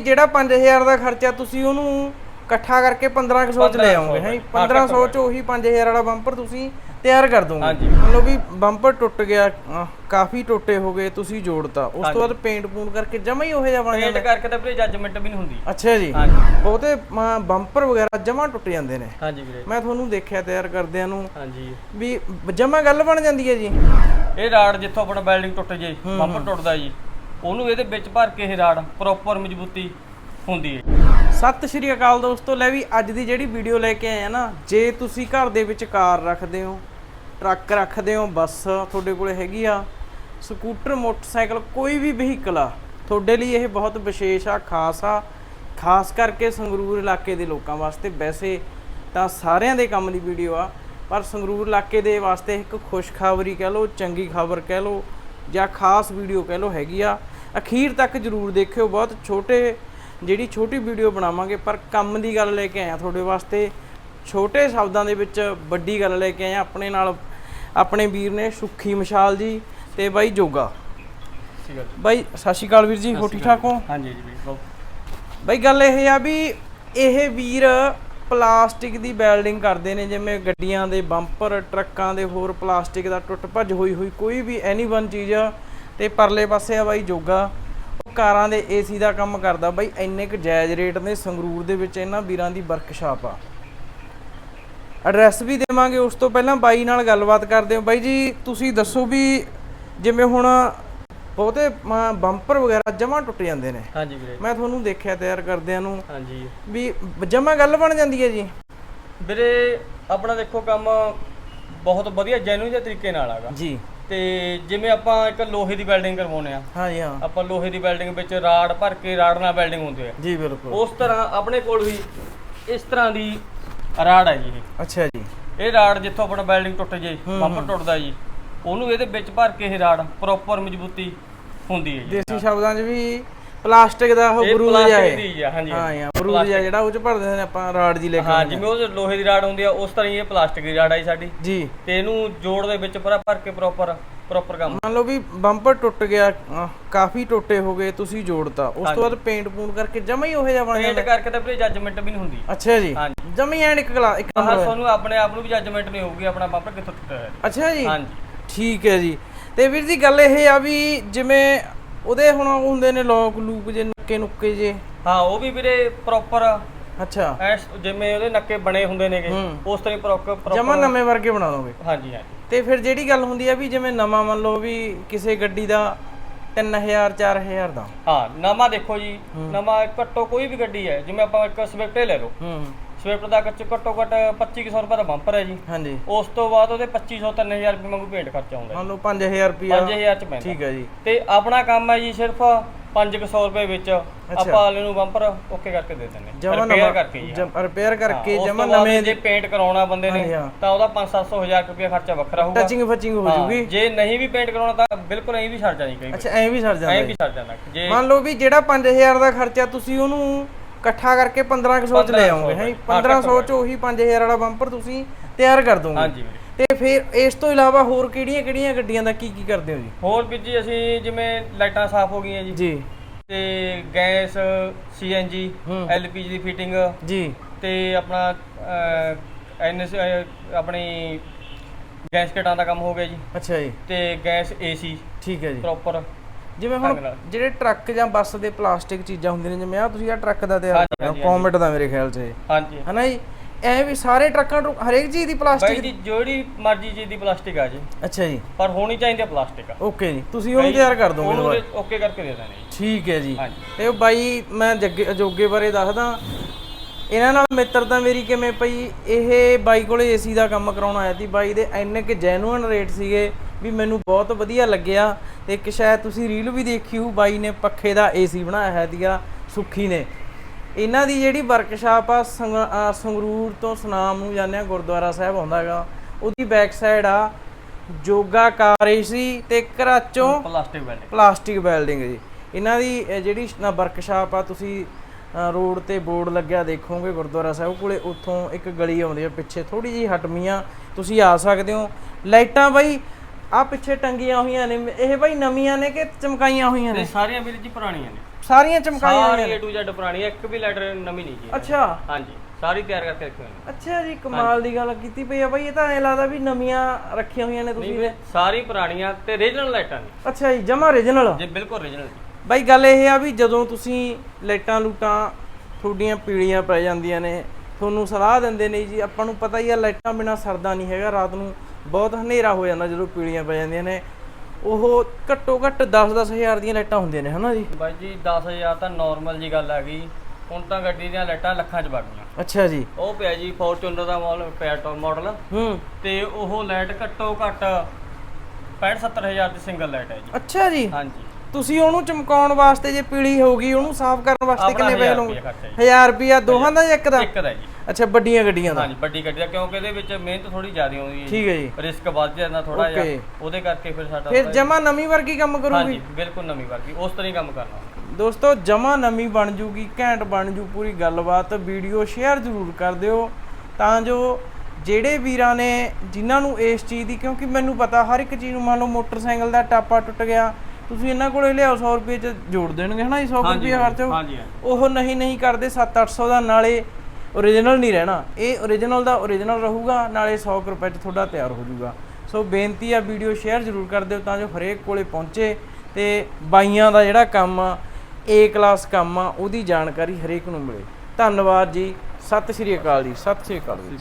ਜਿਹੜਾ 5000 ਦਾ ਖਰਚਾ ਤੁਸੀਂ ਉਹਨੂੰ ਇਕੱਠਾ ਕਰਕੇ 1500 ਚ ਲੈ ਆਉਂਗੇ ਹੈ? 1500 ਚ ਉਹੀ 5000 ਵਾਲਾ ਬੰਪਰ ਤੁਸੀਂ ਤਿਆਰ ਕਰ ਦੋਗੇ। ਹਾਂਜੀ। ਮਤਲਬ ਵੀ ਬੰਪਰ ਟੁੱਟ ਗਿਆ ਕਾਫੀ ਟੁੱਟੇ ਹੋ ਗਏ ਤੁਸੀਂ ਜੋੜਤਾ। ਉਸ ਤੋਂ ਬਾਅਦ ਪੇਂਟ ਪੂੰਟ ਕਰਕੇ ਜਮਾ ਹੀ ਉਹੋ ਜਿਹਾ ਬਣ ਪੇਂਟ ਜਾਂਦਾ। ਕਰਕੇ ਤਾਂ ਵੀਰੇ ਜੱਜਮੈਂਟ ਵੀ ਨਹੀਂ ਹੁੰਦੀ। ਅੱਛਾ ਜੀ। ਹਾਂਜੀ। ਬਹੁਤੇ ਬੰਪਰ ਵਗੈਰਾ ਜਮਾ ਟੁੱਟ ਜਾਂਦੇ ਨੇ। ਹਾਂਜੀ ਵੀਰੇ। ਮੈਂ ਤੁਹਾਨੂੰ ਦੇਖਿਆ ਤਿਆਰ ਕਰਦਿਆਂ ਨੂੰ ਹਾਂਜੀ। ਵੀ ਜਮਾ ਗੱਲ ਬਣ ਜਾਂਦੀ ਹੈ ਜੀ? ਇਹ ਰਾੜ ਜਿੱਥੋਂ ਆਪਣਾ ਬਿਲਡਿੰਗ ਟੁੱਟ ਜੇ ਬੰਪਰ ਟੁੱਟਦਾ ਜੀ। ਉਹਨੂੰ ਇਹਦੇ ਵਿੱਚ ਭਰ ਕੇ ਇਹ ਰਾੜ ਪ੍ਰੋਪਰ ਮਜ਼ਬੂਤੀ ਹੁੰਦੀ ਹੈ। ਸਤਿ ਸ਼੍ਰੀ ਅਕਾਲ ਦੋਸਤੋ, ਲੈ ਵੀ ਅੱਜ ਦੀ ਜਿਹੜੀ ਵੀਡੀਓ ਲੈ ਕੇ ਆਏ ਆ ਨਾ, ਜੇ ਤੁਸੀਂ ਘਰ ਦੇ ਵਿੱਚ ਕਾਰ ਰੱਖਦੇ ਹੋ, ਟਰੱਕ ਰੱਖਦੇ ਹੋ, ਬੱਸ ਤੁਹਾਡੇ ਕੋਲੇ ਹੈਗੀ ਆ, ਸਕੂਟਰ, ਮੋਟਰਸਾਈਕਲ, ਕੋਈ ਵੀ ਵਹੀਕਲ ਆ, ਤੁਹਾਡੇ ਲਈ ਇਹ ਬਹੁਤ ਵਿਸ਼ੇਸ਼ ਆ, ਖਾਸ ਆ, ਖਾਸ ਕਰਕੇ ਸੰਗਰੂਰ ਇਲਾਕੇ ਦੇ ਲੋਕਾਂ ਵਾਸਤੇ। ਵੈਸੇ ਤਾਂ ਸਾਰਿਆਂ ਦੇ ਕੰਮ ਦੀ ਵੀਡੀਓ ਆ, ਪਰ ਸੰਗਰੂਰ ਇਲਾਕੇ ਦੇ ਵਾਸਤੇ ਇੱਕ ਖੁਸ਼ਖਬਰੀ ਕਹਿ ਲਓ, ਚੰਗੀ ਖਬਰ ਕਹਿ ਲਓ, ਜਾਂ ਖਾਸ ਵੀਡੀਓ ਕਹਿ ਲਓ ਹੈਗੀ ਆ। ਅਖੀਰ ਤੱਕ ਜਰੂਰ ਦੇਖਿਓ ਬਹੁਤ ਛੋਟੇ ਜਿਹੜੀ ਛੋਟੀ ਵੀਡੀਓ ਬਣਾਵਾਂਗੇ ਪਰ ਕੰਮ ਦੀ ਗੱਲ ਲੈ ਕੇ ਆਏ ਆ ਤੁਹਾਡੇ ਵਾਸਤੇ। ਛੋਟੇ ਸ਼ਬਦਾਂ ਦੇ ਵਿੱਚ ਵੱਡੀ ਗੱਲ ਲੈ ਕੇ ਆਏ ਆ ਆਪਣੇ ਨਾਲ ਆਪਣੇ ਵੀਰ ਨੇ ਸੁੱਖੀ ਮਸ਼ਾਲ ਜੀ ਤੇ ਬਾਈ ਜੋਗਾ। ਬਾਈ ਸਤਿ ਸ਼੍ਰੀ ਅਕਾਲ ਵੀਰ ਜੀ ਹੋ ਠੀਕ ਠਾਕ ਹੋ? ਹਾਂਜੀ ਜੀ ਵੀਰੇ ਬਾਈ ਗੱਲ ਇਹ ਆ ਵੀ ਇਹ ਵੀਰ ਪਲਾਸਟਿਕ ਦੀ ਵੈਲਡਿੰਗ ਕਰਦੇ ਨੇ ਜਿਵੇਂ ਗੱਡੀਆਂ ਦੇ ਬੰਪਰ ਟਰੱਕਾਂ ਦੇ ਹੋਰ ਪਲਾਸਟਿਕ ਦਾ ਟੁੱਟ ਭੱਜ ਹੋਈ ਹੋਈ ਕੋਈ ਵੀ ਐਨੀ ਵਨ ਚੀਜ਼ ਤੇ ਪਰਲੇ ਪਾਸੇ ਆ ਬਾਈ ਜੋਗਾ। ਉਹ ਕਾਰਾਂ ਦੇ ਏਸੀ ਦਾ ਕੰਮ ਕਰਦਾ। ਬਾਈ ਇੰਨੇ ਕੁ ਜਾਇਜ਼ ਰੇਟ ਨੇ ਸੰਗਰੂਰ ਦੇ ਵਿੱਚ ਇਹਨਾਂ ਵੀਰਾਂ ਦੀ ਵਰਕਸ਼ਾਪ ਆ। ਐਡਰੈਸ ਵੀ ਦੇਵਾਂਗੇ ਉਸ ਤੋਂ ਪਹਿਲਾਂ ਬਾਈ ਨਾਲ ਗੱਲਬਾਤ ਕਰਦੇ ਹਾਂ। ਬਾਈ ਜੀ ਤੁਸੀਂ ਦੱਸੋ ਵੀ ਜਿਵੇਂ ਹੁਣ ਬਹੁਤੇ ਬੰਪਰ ਵਗੈਰਾ ਜਮਾ ਟੁੱਟ ਜਾਂਦੇ ਨੇ। ਹਾਂਜੀ ਵੀਰੇ। ਮੈਂ ਤੁਹਾਨੂੰ ਦੇਖਿਆ ਤਿਆਰ ਕਰਦਿਆਂ ਨੂੰ। ਹਾਂਜੀ। ਵੀ ਜਮਾ ਗੱਲ ਬਣ ਜਾਂਦੀ ਹੈ ਜੀ? ਵੀਰੇ ਆਪਣਾ ਦੇਖੋ ਕੰਮ ਬਹੁਤ ਵਧੀਆ ਜੈਨੂਇਨ ਤਰੀਕੇ ਨਾਲ ਆਗਾ ਜੀ। ਤੇ ਜਿਵੇਂ ਆਪਾਂ ਇੱਕ ਲੋਹੇ ਦੀ ਵੈਲਡਿੰਗ ਕਰਵਾਉਂਦੇ ਆ ਹਾਂ ਜੀ ਹਾਂ। ਆਪਾਂ ਲੋਹੇ ਦੀ ਵੈਲਡਿੰਗ ਵਿੱਚ ਰਾੜ ਭਰ ਕੇ ਰਾੜ ਨਾਲ ਵੈਲਡਿੰਗ ਹੁੰਦੀ ਹੈ। ਜੀ ਬਿਲਕੁਲ। ਉਸ ਤਰ੍ਹਾਂ ਆਪਣੇ ਕੋਲ ਵੀ ਇਸ ਤਰ੍ਹਾਂ ਦੀ ਰਾੜ ਹੈ ਜੀ ਇਹ। ਅੱਛਾ ਜੀ। ਇਹ ਰਾੜ ਜਿੱਥੋਂ ਆਪਣਾ ਬਿਲਡਿੰਗ ਟੁੱਟ ਜੇ ਬੰਪਰ ਟੁੱਟਦਾ ਜੀ ਉਹਨੂੰ ਇਹਦੇ ਵਿੱਚ ਭਰ ਕੇ ਇਹ ਰਾੜ ਪ੍ਰੋਪਰ ਮਜ਼ਬੂਤੀ ਹੁੰਦੀ ਹੈ ਜੀ। ਦੇਸੀ ਸ਼ਬਦਾਂ 'ਚ ਵੀ ਪਲਾਸਟਿਕ ਦਾ ਉਹ ਇਹ ਬਰੂਦ ਪਲਾਸਟਿਕ ਜਾਏ ਦੀ ਆ ਹਾਂਜੀ। ਹਾਂ ਯਾਰ ਬਰੂਦ ਜਿਹਾ ਜਿਹੜਾ ਉਹ 'ਚ ਭਰ ਦਿੰਦੇ ਨੇ ਆਪਾਂ ਰਾਡ ਜੀ ਲੈ ਕੇ ਹਾਂ ਜਿਵੇਂ ਉਹ ਲੋਹੇ ਦੀ ਰਾੜ ਹੁੰਦੀ ਆ ਉਸ ਤਰ੍ਹਾਂ ਹੀ ਇਹ ਪਲਾਸਟਿਕ ਦੀ ਰਾੜ ਆਈ ਸਾਡੀ। ਜੀ। ਤੇ ਇਹਨੂੰ ਜੋੜ ਦੇ ਵਿੱਚ ਪੂਰਾ ਭਰ ਕੇ ਪ੍ਰੋਪਰ ਪ੍ਰੋਪਰ ਕੰਮ। ਮੰਨ ਲਓ ਵੀ ਬੰਪਰ ਟੁੱਟ ਗਿਆ ਅਹ, ਕਾਫੀ ਟੁੱਟੇ ਹੋ ਗਏ ਤੁਸੀਂ ਜੋੜਤਾ। ਉਸ ਤੋਂ ਬਾਅਦ ਪੇਂਟ ਪੂੰਟ ਕਰਕੇ ਜਮਾ ਹੀ ਉਹੋ ਜਿਹਾ ਬਣ ਪੇਂਟ ਜਾਂਦਾ। ਕਰਕੇ ਤਾਂ ਵੀਰੇ ਜੱਜਮੈਂਟ ਵੀ ਨਹੀਂ ਹੁੰਦੀ। ਅੱਛਾ ਜੀ। ਹਾਂਜੀ। ਜਮੀ ਐਨ ਇੱਕ ਗਲਾ ਇੱਕ ਆਹ ਨੰਬਰ ਤੁਹਾਨੂੰ ਆਪਣੇ ਆਪ ਨੂੰ ਵੀ ਜੱਜਮੈਂਟ ਨਹੀਂ ਹੋਊਗੀ ਆਪਣਾ ਬੰਪਰ ਕਿੱਥੋਂ ਟੁੱਟਿਆ ਹੈ ਅੱਛਾ ਜੀ। ਹਾਂਜੀ। ਠੀਕ ਹੈ ਜੀ। ਤੇ ਵੀਰ ਜੀ ਗੱਲ ਇਹ ਆ ਵੀ ਜਿਵੇਂ ਉਹਦੇ ਹੁਣ ਉਹ ਹੁੰਦੇ ਨੇ ਲੋਕ ਲੂਪ ਜੇ ਨੱਕੇ ਨੁੱਕੇ ਜੇ। ਹਾਂ ਉਹ ਵੀ ਵੀਰੇ ਪ੍ਰੋਪਰ ਅੱਛਾ। ਐਸ ਜਿਵੇਂ ਉਹਦੇ ਨੱਕੇ ਬਣੇ ਹੁੰਦੇ ਨੇਗੇ। ਉਸ ਤਰ੍ਹਾਂ ਪ੍ਰੋਪਰ ਜਮਾ ਨਵੇਂ ਵਰਗੇ ਬਣਾ ਦੋਗੇ। ਹਾਂਜੀ ਹਾਂਜੀ। ਤੇ ਫਿਰ ਜਿਹੜੀ ਗੱਲ ਹੁੰਦੀ ਆ ਵੀ ਜਿਵੇਂ ਨਵਾਂ ਮੰਨ ਲਓ ਵੀ ਕਿਸੇ ਗੱਡੀ ਦਾ 3000 4000 ਦਾ। ਹਾਂ ਨਵਾਂ ਦੇਖੋ ਜੀ ਨਵਾਂ ਘੱਟੋ ਕੋਈ ਵੀ ਗੱਡੀ ਹੈ ਜਿਵੇਂ ਆਪਾਂ ਇੱਕ ਸਵਿਫਟ ਲੈ ਲਓ। ਹੂੰ। ਸਵਿਫਟ ਦਾ ਕੱਚ ਘੱਟੋ ਘੱਟ 2500 ਰੁਪਏ ਦਾ ਬੰਪਰ ਹੈ ਜੀ। ਹਾਂਜੀ। ਉਸ ਤੋਂ ਬਾਅਦ ਉਹਦੇ 2500 3000 ਰੁਪਏ ਵਾਂਗੂ ਪੇਂਟ ਖਰਚਾ ਆਉਂਦਾ ਮੰਨ ਲਓ 5000 ਰੁਪਿਆ 5000 ਚ ਪੈਂਦਾ। ਠੀਕ ਹੈ ਜੀ। ਤੇ ਆਪਣਾ ਕੰਮ ਹੈ ਜੀ ਸਿਰਫ 500 ਰੁਪਏ ਵਿੱਚ। ਆਪਾਂ ਵਾਲੇ ਨੂੰ ਬੰਪਰ ਓਕੇ ਕਰਕੇ ਦੇ ਦਿੰਦੇ ਜਮਾ ਰਿਪੇਅਰ ਕਰਕੇ ਜੀ। ਰਿਪੇਅਰ ਕਰਕੇ ਜਮਾ ਨਵੇਂ ਜੇ ਪੇਂਟ ਕਰਾਉਣਾ ਬੰਦੇ ਨੇ। ਤਾਂ ਉਹਦਾ 5-700 ਹਜ਼ਾਰ ਰੁਪਏ ਖਰਚਾ ਵੱਖਰਾ ਹੋਊਗਾ। ਟੱਚਿੰਗ ਫਚਿੰਗ ਹੋ ਜੂਗੀ। ਜੇ ਨਹੀਂ ਵੀ ਪੇਂਟ ਕਰਾਉਣਾ ਤਾਂ ਬਿਲਕੁਲ ਐਂ ਵੀ ਛੱਡ ਜਾਣੀ ਕਈ ਅੱਛਾ ਐਂ ਵੀ ਸਰ ਜਾਂਦਾ ਐਂ। ਵੀ ਛੱਡ ਜਾਣਾ ਜੇ ਮੰਨ ਲਓ ਵੀ ਜਿਹੜਾ 5000 ਦਾ ਖਰਚਾ ਤੁਸੀਂ ਉਹਨੂੰ ਇਕੱਠਾ ਕਰਕੇ 1500 ਚ ਲੈ ਆਉਂਗੇ ਹੈ 1500 ਚ ਉਹੀ 5000 ਵਾਲਾ ਬੰਪਰ ਤੁਸੀਂ ਤਿਆਰ ਕਰ ਦੋਗੇ। ਹਾਂਜੀ ਵੀਰੇ। ਤੇ ਫਿਰ ਇਸ ਤੋਂ ਇਲਾਵਾ ਹੋਰ ਕਿਹੜੀਆਂ ਕਿਹੜੀਆਂ ਗੱਡੀਆਂ ਦਾ ਕੀ ਕੀ ਕਰਦੇ ਹੋ ਜੀ? ਹੋਰ ਵੀ ਜੀ ਅਸੀਂ ਜਿਵੇਂ ਲਾਈਟਾਂ ਸਾਫ਼ ਹੋ ਗਈਆਂ ਜੀ। ਜੀ। ਤੇ ਗੈਸ ਸੀਐਨਜੀ। ਐਲਪੀਜੀ ਦੀ ਫਿਟਿੰਗ ਜੀ। ਤੇ ਆਪਣਾ ਐਨਐਸ ਆਪਣੀ ਗੈਸ ਕਟਾਂ ਦਾ ਕੰਮ ਹੋ ਗਿਆ ਜੀ। ਅੱਛਾ ਜੀ। ਤੇ ਗੈਸ ਏਸੀ ਠੀਕ ਹੈ ਜੀ। ਪ੍ਰੋਪਰ ਜਿਵੇਂ ਹੁਣ। ਜਿਹੜੇ ਟਰੱਕ ਜਾਂ ਬੱਸ ਦੇ ਪਲਾਸਟਿਕ ਚੀਜ਼ਾਂ ਹੁੰਦੀਆਂ ਨੇ ਜਿਵੇਂ ਆ ਤੁਸੀਂ ਆ ਟਰੱਕ ਦਾ ਹਾਂਜੀ, ਕੋਮੈਟ ਦਾ ਮੇਰੇ ਖਿਆਲ 'ਚ। ਹਾਂਜੀ। ਹਨਾ ਜੀ? ਐ ਵੀ ਸਾਰੇ ਟਰੱਕਾਂ ਨੂੰ ਹਰੇਕ ਚੀਜ਼ ਦੀ ਪਲਾਸਟਿਕ ਜੀ ਜਿਹੜੀ ਮਰਜ਼ੀ ਚੀਜ਼ ਦੀ ਪਲਾਸਟਿਕ ਆ ਜੀ। ਅੱਛਾ ਜੀ। ਪਰ ਹੋਣੀ ਚਾਹੀਦੀ ਹੈ ਪਲਾਸਟਿਕ। ਓਕੇ ਜੀ। ਤੁਸੀਂ ਉਹਨੂੰ ਤਿਆਰ ਕਰ ਦੋਗੇ ਉਹਨੂੰ। ਓਕੇ ਕਰਕੇ ਦੇ ਦੇਣੇ ਜੀ। ਠੀਕ ਹੈ ਜੀ। ਤੇ ਉਹ ਬਾਈ ਮੈਂ ਜੱਗੇ ਜੋਗੇ ਬਾਰੇ ਦੱਸਦਾ। ਇਹਨਾਂ ਨਾਲ ਮਿੱਤਰਤਾ ਮੇਰੀ ਕਿਵੇਂ ਪਈ? ਇਹ ਬਾਈ ਕੋਲੇ ਏਸੀ ਦਾ ਕੰਮ ਕਰਾਉਣ ਆਇਆ ਸੀ। ਬਾਈ ਦੇ ਇੰਨੇ ਕਿ ਜੈਨੂਇਨ ਰੇਟ ਸੀਗੇ ਵੀ ਮੈਨੂੰ ਬਹੁਤ ਵਧੀਆ ਲੱਗਿਆ। ਤੇ ਇੱਕ ਸ਼ਾਇਦ ਤੁਸੀਂ ਰੀਲ ਵੀ ਦੇਖੀ ਹੋ ਬਾਈ ਨੇ ਪੱਖੇ ਦਾ ਏਸੀ ਬਣਾਇਆ ਹੈ ਦੀਗਾ ਸੁੱਖੀ ਨੇ। ਇਹਨਾਂ ਦੀ ਜਿਹੜੀ ਵਰਕਸ਼ਾਪ ਆ ਸੰਗਰੂਰ ਤੋਂ ਸੁਨਾਮ ਨੂੰ ਜਾਂਦੇ ਆ ਗੁਰਦੁਆਰਾ ਸਾਹਿਬ ਆਉਂਦਾ ਹੈਗਾ। ਉਹਦੀ ਬੈਕ ਸਾਈਡ ਆ ਜੋਗਾ ਕਾਰ ਏਸੀ ਤੇ ਘਰਾਚੋਂ ਪਲਾਸਟਿਕ ਵੈਲਡਿੰਗ ਪਲਾਸਟਿਕ ਵੈਲਡਿੰਗ ਜੀ। ਇਹਨਾਂ ਦੀ ਜਿਹੜੀ ਵਰਕਸ਼ਾਪ ਆ ਤੁਸੀਂ ਰੋਡ ਤੇ ਬੋਰਡ ਲੱਗਿਆ ਦੇਖੋਗੇ ਗੁਰਦੁਆਰਾ ਸਾਹਿਬ ਕੋਲੇ ਉੱਥੋਂ ਇੱਕ ਗਲੀ ਆਉਂਦੀ ਆ ਪਿੱਛੇ ਥੋੜੀ ਜਿਹੀ ਹਟਮੀਆਂ ਤੁਸੀਂ ਆ ਸਕਦੇ ਹੋ। ਲਾਈਟਾਂ ਬਾਈ ਆ ਪਿੱਛੇ ਟੰਗੀਆਂ ਹੋਈਆਂ ਨੇ ਇਹ ਬਾਈ ਨਵੀਆਂ ਨੇ ਕਿ ਚਮਕਾਈਆਂ ਹੋਈਆਂ ਇਹ ਨੇ ਸਾਰੀਆਂ ਵੀਰ ਜੀ ਪੁਰਾਣੀਆਂ ਨੇ। ਸਾਰੀਆਂ ਚਮਕਾਈਆਂ ਸਾਰੀ ਹੋਈਆਂ A to Z ਪੁਰਾਣੀ ਹੈ, ਇੱਕ ਵੀ ਲੈਟਰ ਨਵੀਂ ਨਹੀਂ ਜੀ। ਅੱਛਾ। ਹਾਂਜੀ ਸਾਰੀ ਤਿਆਰ ਕਰਕੇ ਰੱਖੀ ਹੋਈ ਨੇ। ਅੱਛਾ ਜੀ ਕਮਾਲ ਦੀ ਗੱਲ ਕੀਤੀ ਪਈ ਆ ਬਾਈ ਇਹ ਤਾਂ ਐ ਲੱਗਦਾ ਵੀ ਨਵੀਆਂ ਰੱਖੀਆਂ ਹੋਈਆਂ ਨੇ ਨਹੀਂ ਤੁਸੀਂ ਵੀਰੇ, ਸਾਰੀ ਪੁਰਾਣੀਆਂ ਤੇ ਰੀਜਨਲ ਲਾਈਟਾਂ ਨੇ। ਅੱਛਾ ਜੀ ਜਮਾ origignal ਜੀ ਬਿਲਕੁਲ ਰੀਜਨਲ ਜੀ। ਬਾਈ ਗੱਲ ਇਹ ਆ ਵੀ ਜਦੋਂ ਤੁਸੀਂ ਲਾਈਟਾਂ ਲੂਟਾਂ ਤੁਹਾਡੀਆਂ ਪੀਲੀਆਂ ਪੈ ਜਾਂਦੀਆਂ ਨੇ ਤੁਹਾਨੂੰ ਸਲਾਹ ਦਿੰਦੇ ਨੇ ਜੀ ਆਪਾਂ ਨੂੰ ਪਤਾ ਹੀ ਆ ਲਾਈਟਾਂ ਬਿਨਾ ਸਰਦਾ ਨਹੀਂ ਹੈਗਾ ਰਾਤ ਨੂੰ ਬਹੁਤ ਹਨੇਰਾ ਹੋ ਜਾਂਦਾ ਜਦੋਂ ਪੀਲੀਆਂ ਪੈ ਜਾਂਦੀਆਂ ਨੇ। ਉਹ ਘੱਟੋ ਘੱਟ 10-10 ਹਜ਼ਾਰ ਦੀਆਂ ਲਾਈਟਾਂ ਹੁੰਦੀਆਂ ਨੇ ਹਨਾ ਜੀ? ਬਾਈ ਜੀ 10000 ਤਾਂ ਨਾਰਮਲ ਜੀ ਗੱਲ ਆ ਗਈ। ਹੁਣ ਤਾਂ ਗੱਡੀ ਦੀਆਂ ਲਾਈਟਾਂ ਲੱਖਾਂ ਚ ਗਈਆਂ। ਅੱਛਾ ਜੀ। ਉਹ ਪਿਆ ਜੀ ਫੋਰਚੂਨਰ ਦਾ ਮਾਡਲ ਪੈਟਰੋਲ ਮਾਡਲ ਹੂੰ। ਤੇ ਉਹ ਲਾਈਟ ਘੱਟੋ ਘੱਟ 65 70000 ਦੀ ਸਿੰਗਲ ਲਾਈਟ ਹੈ ਜੀ। ਅੱਛਾ ਜੀ। ਹਾਂਜੀ। ਤੁਸੀਂ ਉਹਨੂੰ ਚਮਕਾਉਣ ਵਾਸਤੇ ਜੇ ਪੀਲੀ ਹੋਊਗੀ ਉਹਨੂੰ ਸਾਫ਼ ਕਰਨ ਵਾਸਤੇ ਕਿੰਨੇ ਪੈਸੇ ਲਓਗੇ ਰੁਪਇਆ ਖਰਚਾ ਜੀ। 1000 ਰੁਪਿਆ ਦੋਹਾਂ ਦਾ ਜਾਂ ਇੱਕ ਦਾ? ਇੱਕ ਦਾ ਜੀ। ਅੱਛਾ ਵੱਡੀਆਂ ਗੱਡੀਆਂ ਦਾ। ਹਾਂਜੀ ਵੱਡੀ ਗੱਡੀ ਦਾ ਕਿਉਂਕਿ ਇਹਦੇ ਵਿੱਚ ਮਿਹਨਤ ਥੋੜੀ ਜ਼ਿਆਦਾ ਆਉਂਦੀ ਹੈ ਠੀਕ ਹੈ ਜੀ। ਰਿਸਕ ਵੱਧ ਜਾਂਦਾ ਥੋੜਾ ਜਿਹਾ। Okay. ਉਹਦੇ ਕਰਕੇ ਫਿਰ ਸਾਡਾ ਫਿਰ ਜਮਾ ਨਵੀਂ ਵਰਗੀ ਕੰਮ ਕਰੂਗੀ? ਹਾਂਜੀ ਬਿਲਕੁਲ ਨਵੀਂ ਵਰਗੀ। ਉਸ ਤਰ੍ਹਾਂ ਹੀ ਕੰਮ ਕਰਨਾ। ਦੋਸਤੋ ਜਮਾ ਨਵੀਂ ਬਣ ਜੂਗੀ ਘੈਂਟ ਬਣ ਜੂ ਪੂਰੀ ਗੱਲਬਾਤ। ਵੀਡੀਓ ਸ਼ੇਅਰ ਜ਼ਰੂਰ ਕਰ ਦਿਓ। ਤਾਂ ਜੋ ਜਿਹੜੇ ਵੀਰਾਂ ਨੇ ਜਿਨ੍ਹਾਂ ਨੂੰ ਇਸ ਚੀਜ਼ ਦੀ ਕਿਉਂਕਿ ਮੈਨੂੰ ਪਤਾ ਹਰ ਇੱਕ ਚੀਜ਼ ਨੂੰ ਮੰਨ ਲਓ ਮੋਟਰਸਾਈਕਲ ਦਾ ਟਾਪਾ ਟੁੱਟ ਗਿਆ। ਤੁਸੀਂ ਇਹਨਾਂ ਕੋਲੇ ਲਿਆਓ 100 ਰੁਪਏ ਚ ਜੋੜ ਦੇਣਗੇ ਹਨਾ ਜੀ? 100 ਹਾਂਜੀ, ਰੁਪਏ ਖਰਚੋ ਹਾਂਜੀ, ਹਾਂਜੀ। ਉਹ ਨਹੀਂ ਨਹੀਂ ਕਰਦੇ 7-800 ਦਾ ਨਾਲੇ ਓਰੀਜਨਲ ਨਹੀਂ ਰਹਿਣਾ। ਇਹ ਓਰੀਜਨਲ ਦਾ ਓਰੀਜਨਲ ਰਹੂਗਾ, ਨਾਲੇ 100 ਕੁ ਰੁਪਏ ਚ ਤੁਹਾਡਾ ਤਿਆਰ ਹੋ ਜਾਊਗਾ। ਸੋ ਬੇਨਤੀ ਆ ਵੀਡੀਓ ਸ਼ੇਅਰ ਜ਼ਰੂਰ ਕਰ ਦਿਓ ਤਾਂ ਜੋ ਹਰੇਕ ਕੋਲੇ ਪਹੁੰਚੇ ਤੇ ਬਾਈਆਂ ਦਾ ਜਿਹੜਾ ਕੰਮ ਆ ਏ ਕਲਾਸ ਕੰਮ ਆ, ਉਹਦੀ ਜਾਣਕਾਰੀ ਹਰੇਕ ਨੂੰ ਮਿਲੇ। ਧੰਨਵਾਦ ਜੀ। ਸਤਿ ਸ਼੍ਰੀ ਅਕਾਲ ਜੀ। ਸਤਿ ਸ਼੍ਰੀ ਅਕਾਲ ਜੀ।